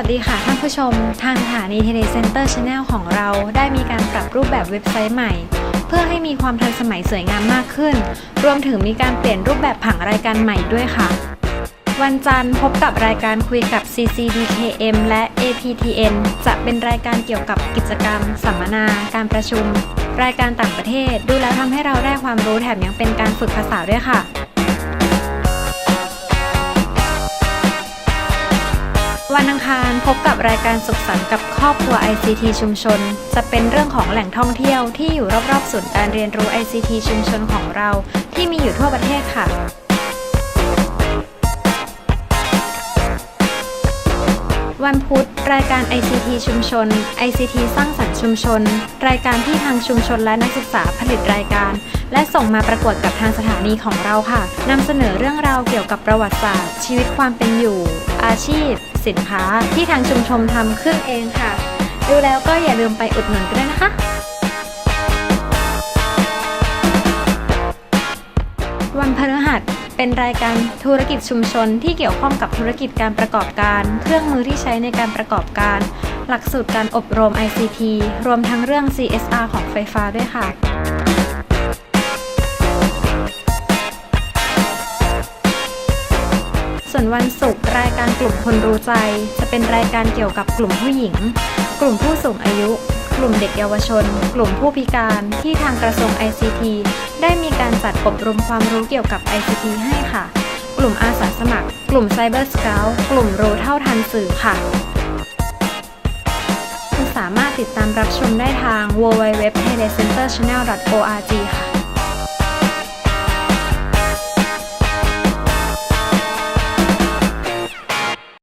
ัสดีค่ะท่านผู้ชม ทางสถานี Tele Center Channel ของเราได้มีการปรับรูปแบบเว็บไซต์ใหม่ เพื่อให้มีความทันสมัยสวยงามมากขึ้น รวมถึงมีการเปลี่ยนรูปแบบผังรายการใหม่ด้วยค่ะ วันจันทร์พบกับรายการคุยกับ CCDKM และ APTN จะเป็นรายการเกี่ยวกับกิจกรรม สัมมนา การประชุม รายการต่างประเทศ ดูแล้วทำให้เราได้ความรู้แถมยังเป็นการฝึกภาษาด้วยค่ะ วันอังคารพบกับรายการสุขสันต์กับครอบครัว ICT ชุมชน จะเป็นเรื่องของแหล่งท่องเที่ยวที่อยู่รอบๆศูนย์การเรียนรู้ ICT ชุมชนของเรา ที่มีอยู่ทั่วประเทศค่ะ วันพุธรายการ ICT ชุมชน ICT สร้างสรรค์ชุมชน รายการที่ทางชุมชนและนักศึกษาผลิตรายการ และส่งมาประกวดกับทางสถานีของเราค่ะนำเสนอเรื่องราวเกี่ยวกับประวัติศาสตร์ ชีวิตความเป็นอยู่ อาชีพ สินค้าที่ทางชุมชนทำขึ้นเองค่ะ ดูแล้วก็อย่าลืมไปอุดหนุนกันด้วยนะคะวันพฤหัสเป็นรายการธุรกิจชุมชนที่เกี่ยวข้องกับธุรกิจการประกอบการ เครื่องมือที่ใช้ในการประกอบการ หลักสูตรการอบรม ICT รวมทั้งเรื่อง CSR ของไฟฟ้าด้วยค่ะ วันศุกร์รายการกลุ่มคนรู้ใจ จะเป็นรายการเกี่ยวกับกลุ่มผู้หญิง กลุ่มผู้สูงอายุ กลุ่มเด็กเยาวชน กลุ่มผู้พิการที่ทางกระทรวง ICT ได้มีการจัดอบรมความรู้เกี่ยวกับ ICT ให้ค่ะ กลุ่มอาสาสมัคร กลุ่ม Cyber Scout กลุ่มรู้เท่าทันสื่อค่ะคุณสามารถติดตามรับชมได้ทาง www.telecenterchannel.org ค่ะ